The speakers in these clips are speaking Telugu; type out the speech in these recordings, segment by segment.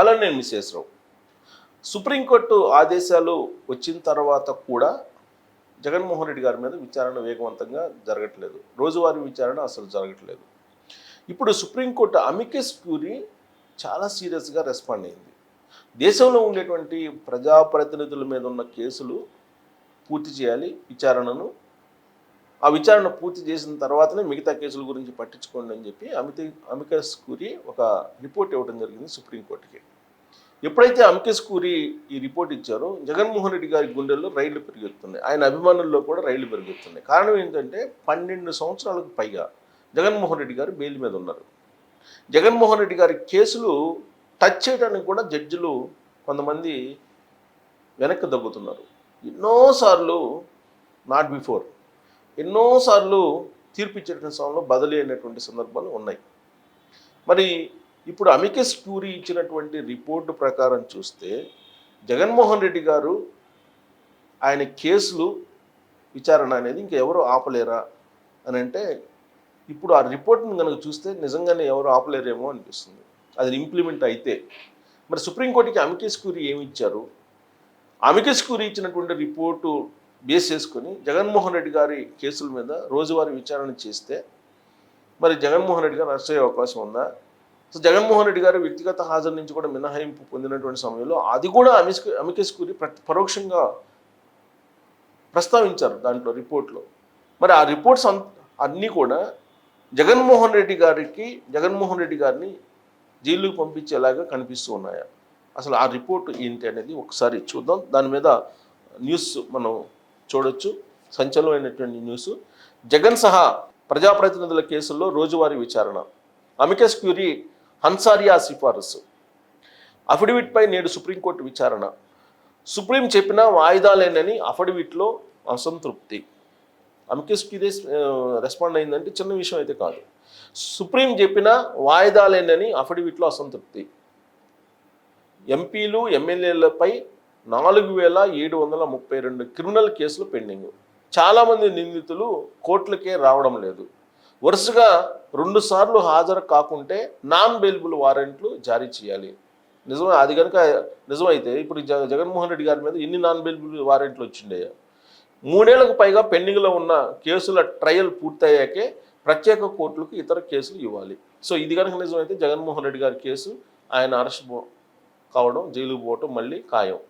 అలా నేను మిస్సేసరావు సుప్రీంకోర్టు ఆదేశాలు వచ్చిన తర్వాత కూడా జగన్మోహన్ రెడ్డి గారి మీద విచారణ వేగవంతంగా జరగట్లేదు. రోజువారీ విచారణ అసలు జరగట్లేదు. ఇప్పుడు సుప్రీంకోర్టు అమికెస్ క్యూరీ చాలా సీరియస్గా రెస్పాండ్ అయింది. దేశంలో ఉండేటువంటి ప్రజాప్రతినిధుల మీద ఉన్న కేసులు పూర్తి చేయాలి విచారణను ఆ విచారణ పూర్తి చేసిన తర్వాతనే మిగతా కేసుల గురించి పట్టించుకోండి అని చెప్పి అమిత అమికస్ కూరి ఒక రిపోర్ట్ ఇవ్వడం జరిగింది సుప్రీంకోర్టుకి ఎప్పుడైతే అమికస్ కూరి ఈ రిపోర్ట్ ఇచ్చారో జగన్మోహన్ రెడ్డి గారి గుండెల్లో రైళ్ళు పెరిగెత్తున్నాయి. ఆయన అభిమానుల్లో కూడా రైళ్ళు పెరుగుతున్నాయి కారణం ఏంటంటే పన్నెండు సంవత్సరాలకు పైగా జగన్మోహన్ రెడ్డి గారు బెయిల్ మీద ఉన్నారు. జగన్మోహన్ రెడ్డి గారి కేసులు టచ్ చేయడానికి కూడా జడ్జిలు కొంతమంది వెనక్కి దగ్గుతున్నారు. ఎన్నోసార్లు నాట్ బిఫోర్ ఎన్నోసార్లు తీర్పు ఇచ్చేటువంటి సమయంలో బదిలీ అయినటువంటి సందర్భాలు ఉన్నాయి. మరి ఇప్పుడు అమికెస్ క్యూరీ ఇచ్చినటువంటి రిపోర్టు ప్రకారం చూస్తే జగన్మోహన్ రెడ్డి గారు ఆయన కేసులు విచారణ అనేది ఇంకెవరు ఆపలేరా అని అంటే ఇప్పుడు ఆ రిపోర్ట్ని కనుక చూస్తే నిజంగానే ఎవరు ఆపలేరేమో అనిపిస్తుంది. అది ఇంప్లిమెంట్ అయితే. మరి సుప్రీంకోర్టుకి అమికెస్ క్యూరీ ఏమి ఇచ్చారు? అమికెస్ క్యూరీ ఇచ్చినటువంటి రిపోర్టు బేస్ చేసుకొని జగన్మోహన్ రెడ్డి గారి కేసుల మీద రోజువారీ విచారణ చేస్తే మరి జగన్మోహన్ రెడ్డి గారు అరెస్ట్ అయ్యే అవకాశం ఉందా? సో జగన్మోహన్ రెడ్డి గారు వ్యక్తిగత హాజరు నుంచి కూడా మినహాయింపు పొందినటువంటి సమయంలో అది కూడా అమిస్ అమికెస్ క్యూరీ పరోక్షంగా ప్రస్తావించారు దాంట్లో రిపోర్ట్లో. మరి ఆ రిపోర్ట్స్ అన్ అన్నీ కూడా జగన్మోహన్ రెడ్డి గారికి జగన్మోహన్ రెడ్డి గారిని జైలుకు పంపించేలాగా కనిపిస్తూ ఉన్నాయా? అసలు ఆ రిపోర్ట్ ఏంటి అనేది ఒకసారి చూద్దాం. దాని మీద న్యూస్ మనం చూడొచ్చు. సంచలనమైనటువంటి న్యూస్. జగన్ సహా ప్రజాప్రతినిధుల కేసుల్లో రోజువారీ విచారణ. అమికస్ క్యూరీ హన్సారియా సిఫారసు. అఫిడవిట్పై నేడు సుప్రీంకోర్టు విచారణ. సుప్రీం చెప్పిన వాయిదాలేనని అఫిడవిట్లో అసంతృప్తి. అమికస్ క్యూరీ రెస్పాండ్ అయిందంటే చిన్న విషయం అయితే కాదు. సుప్రీం చెప్పిన వాయిదాలేనని అఫిడవిట్లో అసంతృప్తి. ఎంపీలు ఎమ్మెల్యేలపై నాలుగు వేల ఏడు వందల ముప్పై రెండు క్రిమినల్ కేసులు పెండింగ్. చాలామంది నిందితులు కోర్టులకే రావడం లేదు. వరుసగా రెండు సార్లు హాజరు కాకుంటే నాన్ బెయిలబుల్ వారెంట్లు జారీ చేయాలి. నిజమే? అది కనుక నిజమైతే ఇప్పుడు జగ జగన్మోహన్ రెడ్డి గారి మీద ఎన్ని నాన్ బెయిలబుల్ వారెంట్లు వచ్చిండే. మూడేళ్ళకు పైగా పెండింగ్లో ఉన్న కేసుల ట్రయల్ పూర్తయ్యాకే ప్రత్యేక కోర్టులకు ఇతర కేసులు ఇవ్వాలి. సో ఇది కనుక నిజమైతే జగన్మోహన్ రెడ్డి గారి కేసు ఆయన అరెస్ట్ కావడం జైలుకు పోవటం మళ్ళీ ఖాయం.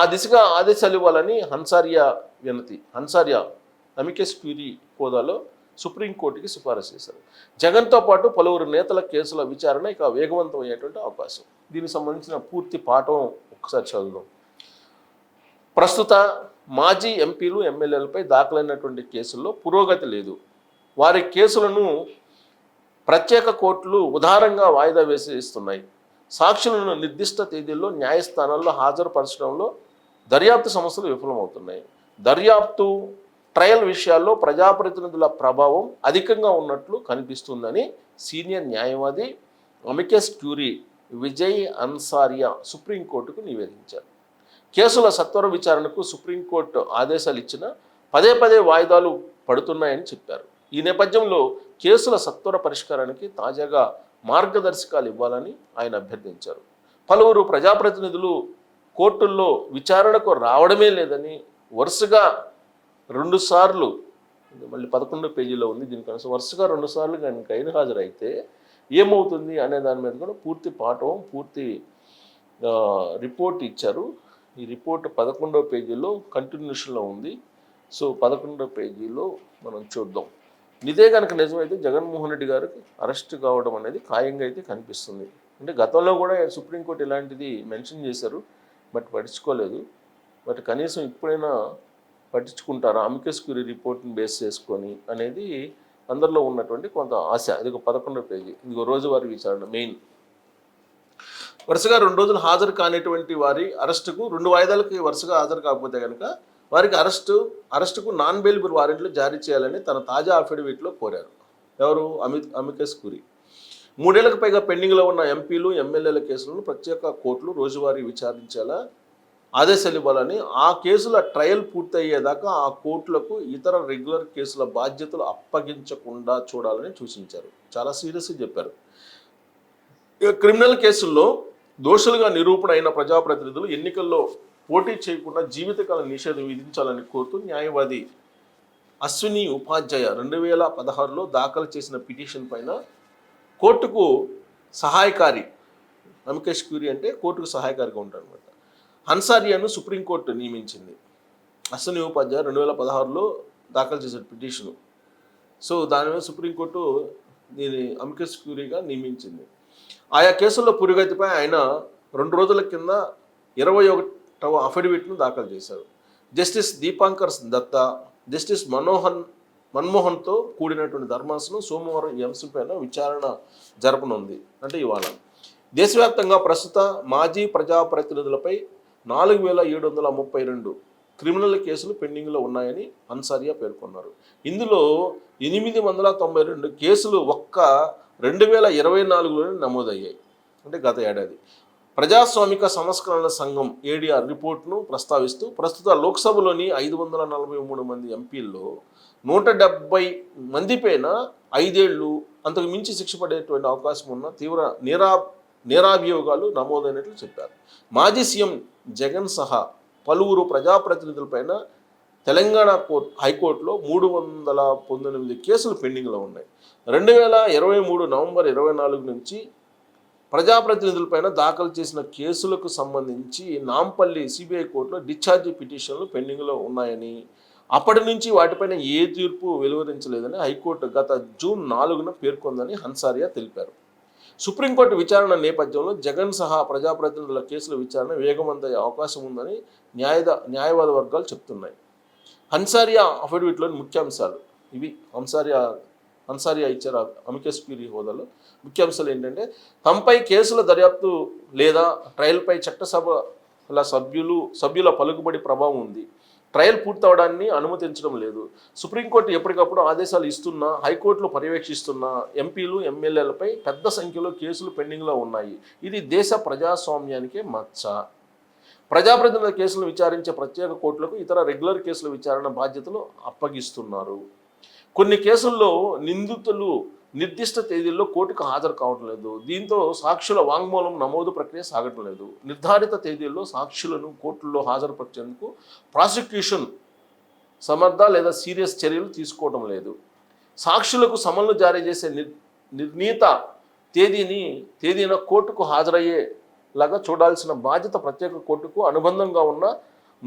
ఆ దిశగా ఆదేశాలు ఇవ్వాలని హన్సారియా వినతి. హన్సారియా అమికెస్ క్యూరీ హోదాలో సుప్రీంకోర్టుకి సిఫారసు చేశారు. జగన్తో పాటు పలువురు నేతల కేసుల విచారణ ఇక వేగవంతం అయ్యేటువంటి అవకాశం. దీనికి సంబంధించిన పూర్తి పాఠం ఒకసారి చదువుదాం. ప్రస్తుత మాజీ ఎంపీలు ఎమ్మెల్యేలపై దాఖలైనటువంటి కేసుల్లో పురోగతి లేదు. వారి కేసులను ప్రత్యేక కోర్టులు ఉదారంగా వాయిదా వేసి ఇస్తున్నాయి. సాక్షులను నిర్దిష్ట తేదీల్లో న్యాయస్థానాల్లో హాజరుపరచడంలో దర్యాప్తు సంస్థలు విఫలమవుతున్నాయి. దర్యాప్తు ట్రయల్ విషయాల్లో ప్రజాప్రతినిధుల ప్రభావం అధికంగా ఉన్నట్లు కనిపిస్తుందని సీనియర్ న్యాయవాది అమికెస్ క్యూరీ విజయ్ అన్సారియా సుప్రీంకోర్టుకు నివేదించారు. కేసుల సత్వర విచారణకు సుప్రీంకోర్టు ఆదేశాలు ఇచ్చినా పదే పదే వాయిదాలు పడుతున్నాయని చెప్పారు. ఈ నేపథ్యంలో కేసుల సత్వర పరిష్కారానికి తాజాగా మార్గదర్శకాలు ఇవ్వాలని ఆయన అభ్యర్థించారు. పలువురు ప్రజాప్రతినిధులు కోర్టుల్లో విచారణకు రావడమే లేదని వరుసగా రెండుసార్లు మళ్ళీ పదకొండో పేజీలో ఉంది దీనికి వరుసగా రెండుసార్లు కానీ గైరు హాజరైతే ఏమవుతుంది అనే దాని మీద కూడా పూర్తి పాఠం పూర్తి రిపోర్ట్ ఇచ్చారు. ఈ రిపోర్ట్ పదకొండో పేజీలో కంటిన్యూషన్లో ఉంది. సో పదకొండో పేజీలో మనం చూద్దాం. ఇదే కనుక నిజమైతే జగన్మోహన్ రెడ్డి గారికి అరెస్ట్ కావడం అనేది ఖాయంగా అయితే కనిపిస్తుంది. అంటే గతంలో కూడా సుప్రీంకోర్టు ఇలాంటిది మెన్షన్ చేశారు బట్ పట్టించుకోలేదు. బట్ కనీసం ఇప్పుడైనా పట్టించుకుంటారా? అమికస్ క్యూరీ రిపోర్ట్ని బేస్ చేసుకొని అనేది అందరిలో ఉన్నటువంటి కొంత ఆశ. ఇది ఒక పదకొండో పేజీ. ఇది ఒక రోజువారీ విచారణ మెయిన్. వరుసగా రెండు రోజులు హాజరు కానిటువంటి వారి అరెస్టుకు రెండు వాయిదాలకి వరుసగా హాజరు కాకపోతే కనుక వారికి అరెస్టు అరెస్టుకు నాన్ బెయిల్బుల్ వారెంట్లు జారీ చేయాలని తన తాజా అఫిడవిట్లో కోరారు. ఎవరు? అమిత్ అమికస్ కురి. మూడేళ్ళకు పైగా పెండింగ్లో ఉన్న ఎంపీలు ఎమ్మెల్యేల కేసులను ప్రత్యేక కోర్టులు రోజువారీ విచారించేలా ఆదేశాలు ఇవ్వాలని ఆ కేసుల ట్రయల్ పూర్తయ్యేదాకా ఆ కోర్టులకు ఇతర రెగ్యులర్ కేసుల బాధ్యతలు అప్పగించకుండా చూడాలని సూచించారు. చాలా సీరియస్గా చెప్పారు. క్రిమినల్ కేసుల్లో దోషులుగా నిరూపణ అయిన ప్రజాప్రతినిధులు ఎన్నికల్లో పోటీ చేయకుండా జీవితకాల నిషేధం విధించాలని కోరుతూ న్యాయవాది అశ్విని ఉపాధ్యాయ రెండు వేల పదహారులో దాఖలు చేసిన పిటిషన్ పైన కోర్టుకు సహాయకారి అమికేష్ క్యూరీ అంటే కోర్టుకు సహాయకారిగా ఉంటారనమాట హన్సారియాను సుప్రీంకోర్టు నియమించింది. అశ్విని ఉపాధ్యాయ రెండు వేల పదహారులో దాఖలు చేసిన పిటిషను. సో దానివల్ల సుప్రీంకోర్టు దీని అమికేష్ క్యూరీగా నియమించింది. ఆయా కేసుల్లో పురోగతిపై ఆయన రెండు రోజుల కింద ఇరవై ఒకటి తమ అఫిడవిట్ను దాఖలు చేశారు. జస్టిస్ దీపాంకర్ దత్తా జస్టిస్ మనోహన్ మన్మోహన్తో కూడినటువంటి ధర్మాసనం సోమవారం ఈ అంశంపైన విచారణ జరపనుంది. అంటే ఇవాళ. దేశవ్యాప్తంగా ప్రస్తుత మాజీ ప్రజాప్రతినిధులపై నాలుగు వేల ఏడు వందల ముప్పై రెండు క్రిమినల్ కేసులు పెండింగ్లో ఉన్నాయని అన్సారియా పేర్కొన్నారు. ఇందులో ఎనిమిది వందల తొంభై రెండు కేసులు ఒక్క రెండు వేల ఇరవై నాలుగులోనే నమోదయ్యాయి. అంటే గత ఏడాది. ప్రజాస్వామిక సంస్కరణల సంఘం ఏడీఆర్ రిపోర్ట్ను ప్రస్తావిస్తూ ప్రస్తుత లోక్సభలోని ఐదు వందల నలభై మూడు మంది ఎంపీల్లో నూట డెబ్బై మంది పైన ఐదేళ్ళు అంతకు మించి శిక్ష పడేటువంటి అవకాశం ఉన్న తీవ్ర నేరా నేరాభియోగాలు నమోదైనట్లు చెప్పారు. మాజీ సీఎం జగన్ సహా పలువురు ప్రజాప్రతినిధులపైన తెలంగాణ కోర్టు హైకోర్టులో మూడు వందల పంతొమ్మిది కేసులు పెండింగ్లో ఉన్నాయి. రెండు వేల ఇరవై మూడు నవంబర్ ఇరవై నాలుగు నుంచి ప్రజాప్రతినిధులపైన దాఖలు చేసిన కేసులకు సంబంధించి నాంపల్లి సిబిఐ కోర్టులో డిశ్చార్జ్ పిటిషన్లు పెండింగ్లో ఉన్నాయని అప్పటి నుంచి వాటిపైన ఏ తీర్పు వెలువరించలేదని హైకోర్టు గత జూన్ నాలుగున పేర్కొందని హన్సారియా తెలిపారు. సుప్రీంకోర్టు విచారణ నేపథ్యంలో జగన్ సహా ప్రజాప్రతినిధుల కేసుల విచారణ వేగవంతయ్యే అవకాశం ఉందని న్యాయద న్యాయవాద వర్గాలు చెప్తున్నాయి. హన్సారియా అఫిడవిట్లోని ముఖ్యాంశాలు ఇవి. హన్సారియా అన్సారియా ఇచ్చారు అమికస్ క్యూరీ హోదాలో. ముఖ్యాంశాలు ఏంటంటే తమపై కేసుల దర్యాప్తు లేదా ట్రయల్పై చట్టసభల సభ్యులు సభ్యుల పలుకుబడి ప్రభావం ఉంది. ట్రయల్ పూర్తవడాన్ని అనుమతించడం లేదు. సుప్రీంకోర్టు ఎప్పటికప్పుడు ఆదేశాలు ఇస్తున్నా హైకోర్టులో పర్యవేక్షిస్తున్న ఎంపీలు ఎమ్మెల్యేలపై పెద్ద సంఖ్యలో కేసులు పెండింగ్లో ఉన్నాయి. ఇది దేశ ప్రజాస్వామ్యానికే మచ్చ. ప్రజాప్రతినిధుల కేసులను విచారించే ప్రత్యేక కోర్టులకు ఇతర రెగ్యులర్ కేసుల విచారణ బాధ్యతలు అప్పగిస్తున్నారు. కొన్ని కేసుల్లో నిందితులు నిర్దిష్ట తేదీల్లో కోర్టుకు హాజరు కావటం లేదు. దీంతో సాక్షుల వాంగ్మూలం నమోదు ప్రక్రియ సాగటం లేదు. నిర్ధారిత తేదీల్లో సాక్షులను కోర్టుల్లో హాజరుపరిచేందుకు ప్రాసిక్యూషన్ సమర్థ లేదా సీరియస్ చర్యలు తీసుకోవడం లేదు. సాక్షులకు సమన్లు జారీ చేసే నిర్ణీత తేదీని తేదీన కోర్టుకు హాజరయ్యేలాగా చూడాల్సిన బాధ్యత ప్రత్యేక కోర్టుకు అనుబంధంగా ఉన్న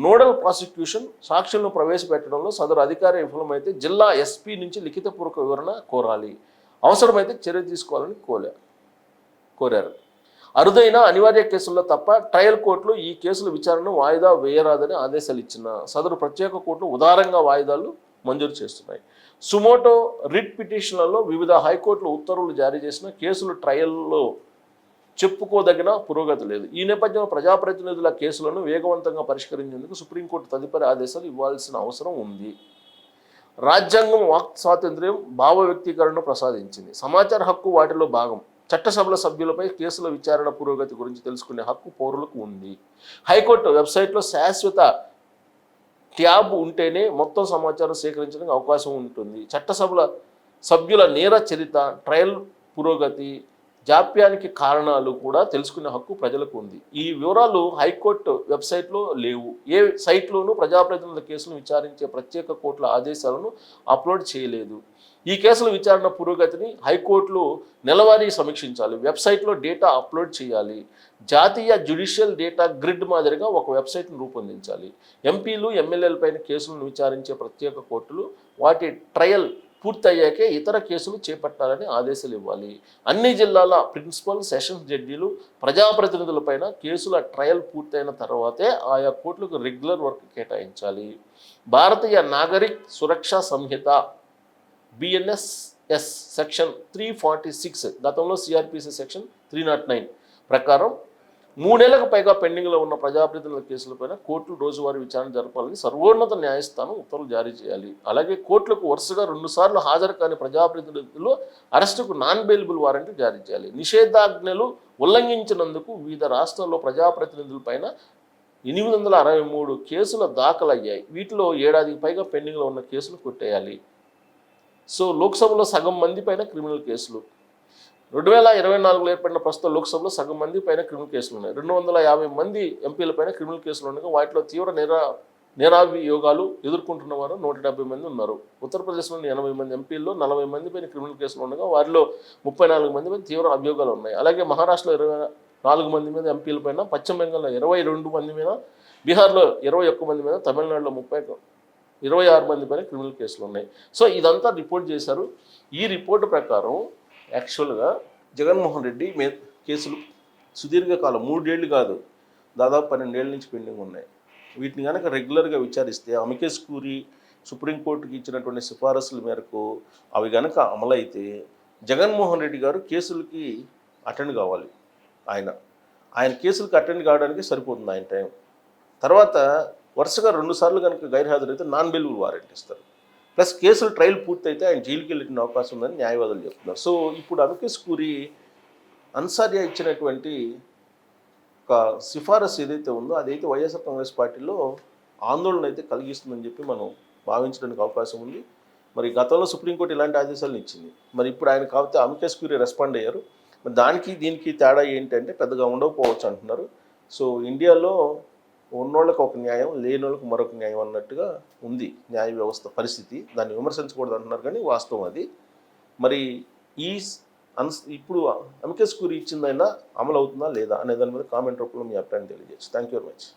నోడల్ ప్రాసిక్యూషన్ సాక్షులను ప్రవేశపెట్టడంలో సదరు అధికారి విఫలమైతే జిల్లా ఎస్పీ నుంచి లిఖితపూర్వక వివరణ కోరాలి. అవసరమైతే చర్య తీసుకోవాలని కోరారు కోరారు. అరుదైన అనివార్య కేసుల్లో తప్ప ట్రయల్ కోర్టులు ఈ కేసుల విచారణ వాయిదా వేయరాదని ఆదేశాలు ఇచ్చిన సదరు ప్రత్యేక కోర్టులు ఉదారంగా వాయిదాలు మంజూరు చేస్తున్నాయి. సుమోటో రిట్ పిటిషన్లలో వివిధ హైకోర్టులు ఉత్తర్వులు జారీ చేసిన కేసులు ట్రయల్లో చెప్పుకోదగిన పురోగతి లేదు. ఈ నేపథ్యంలో ప్రజాప్రతినిధుల కేసులను వేగవంతంగా పరిష్కరించేందుకు సుప్రీంకోర్టు తదుపరి ఆదేశాలు ఇవ్వాల్సిన అవసరం ఉంది. రాజ్యాంగం వాక్ స్వాతంత్ర్యం భావ వ్యక్తీకరణను ప్రసాదించింది. సమాచార హక్కు వాటిలో భాగం. చట్టసభల సభ్యులపై కేసుల విచారణ పురోగతి గురించి తెలుసుకునే హక్కు పౌరులకు ఉంది. హైకోర్టు వెబ్సైట్లో శాశ్వత ట్యాబ్ ఉంటేనే మొత్తం సమాచారం సేకరించడానికి అవకాశం ఉంటుంది. చట్టసభల సభ్యుల నేర చరిత ట్రయల్ పురోగతి జాప్యానికి కారణాలు కూడా తెలుసుకునే హక్కు ప్రజలకు ఉంది. ఈ వివరాలు హైకోర్టు వెబ్సైట్లో లేవు. ఏ సైట్లోనూ ప్రజాప్రతినిధుల కేసులు విచారించే ప్రత్యేక కోర్టుల ఆదేశాలను అప్లోడ్ చేయలేదు. ఈ కేసుల విచారణ పురోగతిని హైకోర్టులు నెలవారీ సమీక్షించాలి. వెబ్సైట్లో డేటా అప్లోడ్ చేయాలి. జాతీయ జ్యుడిషియల్ డేటా గ్రిడ్ మాదిరిగా ఒక వెబ్సైట్ను రూపొందించాలి. ఎంపీలు ఎమ్మెల్యేలపైన కేసులను విచారించే ప్రత్యేక కోర్టులు వాటి ట్రయల్ పూర్తయ్యాకే ఇతర కేసులు చేపట్టాలని ఆదేశాలు ఇవ్వాలి. అన్ని జిల్లాల ప్రిన్సిపల్ సెషన్స్ జడ్జీలు ప్రజాప్రతినిధులపైన కేసుల ట్రయల్ పూర్తయిన తర్వాతే ఆయా కోర్టులకు రెగ్యులర్ వర్క్ కేటాయించాలి. Bharatiya Nagarik Suraksha Sanhita BNSS section three forty six గతంలో CrPC section three nought nine ప్రకారం మూడేళ్ళకు పైగా పెండింగ్లో ఉన్న ప్రజాప్రతినిధుల కేసులపైన కోర్టులు రోజువారీ విచారణ జరపాలని సర్వోన్నత న్యాయస్థానం ఉత్తర్వులు జారీ చేయాలి. అలాగే కోర్టులకు వరుసగా రెండుసార్లు హాజరు కాని ప్రజాప్రతినిధులు అరెస్టుకు నాన్ బెయిలబుల్ వారెంట్ జారీ చేయాలి. నిషేధాజ్ఞలు ఉల్లంఘించినందుకు వివిధ రాష్ట్రాల్లో ప్రజాప్రతినిధులపైన ఎనిమిది వందల అరవై మూడు కేసులు దాఖలయ్యాయి. వీటిలో ఏడాదికి పైగా పెండింగ్లో ఉన్న కేసులు కొట్టేయాలి. సో లోక్సభలో సగం మంది పైన క్రిమినల్ కేసులు. రెండు వేల ఇరవై నాలుగులో ఏర్పడిన ప్రస్తుత లోక్సభలో సగం మంది పైన క్రిమినల్ కేసులు ఉన్నాయి. రెండు వందల యాభై మంది ఎంపీల పైన క్రిమినల్ కేసులు ఉండగా వాటిలో తీవ్ర నేర నేరాభియోగాలు ఎదుర్కొంటున్న వారు నూట డెబ్బై మంది ఉన్నారు. ఉత్తరప్రదేశ్లోని ఎనభై మంది ఎంపీల్లో నలభై మంది పైన క్రిమినల్ కేసులు ఉండగా వారిలో ముప్పై నాలుగు మంది పైన తీవ్ర అభియోగాలు ఉన్నాయి. అలాగే మహారాష్ట్రలో ఇరవై నాలుగు మంది మీద ఎంపీల పైన పశ్చిమ బెంగాల్లో ఇరవై రెండు మంది మీద బీహార్లో ఇరవై ఒక్క మంది మీద తమిళనాడులో ముప్పై ఇరవై ఆరు మంది పైన క్రిమినల్ కేసులు ఉన్నాయి. సో ఇదంతా రిపోర్ట్ చేశారు. ఈ రిపోర్ట్ ప్రకారం యాక్చువల్గా జగన్మోహన్ రెడ్డి మే కేసులు సుదీర్ఘకాలం మూడేళ్ళు కాదు దాదాపు పన్నెండేళ్ళ నుంచి పెండింగ్ ఉన్నాయి. వీటిని కనుక రెగ్యులర్గా విచారిస్తే అమికేష్ కూరి సుప్రీంకోర్టుకి ఇచ్చినటువంటి సిఫారసుల మేరకు అవి కనుక అమలైతే జగన్మోహన్ రెడ్డి గారు కేసులకి అటెండ్ కావాలి ఆయన. ఆయన కేసులకు అటెండ్ కావడానికి సరిపోతుంది ఆయన టైం. తర్వాత వరుసగా రెండు సార్లు కనుక గైర్హాజరైతే నాన్ బెయిలబుల్ వారెంట్ ఇస్తారు. ప్లస్ కేసులు ట్రయల్ పూర్తయితే ఆయన జైలుకి వెళ్ళిన అవకాశం ఉందని న్యాయవాదులు చెప్తున్నారు. సో ఇప్పుడు అమికేస్ కూరి అన్సారియా ఇచ్చినటువంటి ఒక సిఫారసు ఏదైతే ఉందో అదైతే వైఎస్ఆర్ కాంగ్రెస్ పార్టీలో ఆందోళన అయితే కలిగిస్తుందని చెప్పి మనం భావించడానికి అవకాశం ఉంది. మరి గతంలో సుప్రీంకోర్టు ఇలాంటి ఆదేశాలను ఇచ్చింది. మరి ఇప్పుడు ఆయన కాకపోతే అమికేష్ క్యూరీ రెస్పాండ్ అయ్యారు. మరి దానికి దీనికి తేడా ఏంటంటే పెద్దగా ఉండకపోవచ్చు అంటున్నారు. సో ఇండియాలో ఉన్నోళ్ళకి ఒక న్యాయం లేనోళ్ళకి మరొక న్యాయం అన్నట్టుగా ఉంది న్యాయ వ్యవస్థ పరిస్థితి. దాన్ని విమర్శించకూడదు అంటున్నారు కానీ వాస్తవం అది. మరి ఈ అన్స్ ఇప్పుడు అమికేస్ కూరి ఇచ్చిందైనా అమలు అవుతుందా లేదా అనే దాని మీద కామెంట్ రూపంలో మీ అభిప్రాయం తెలియజేయచ్చు. Thank you very much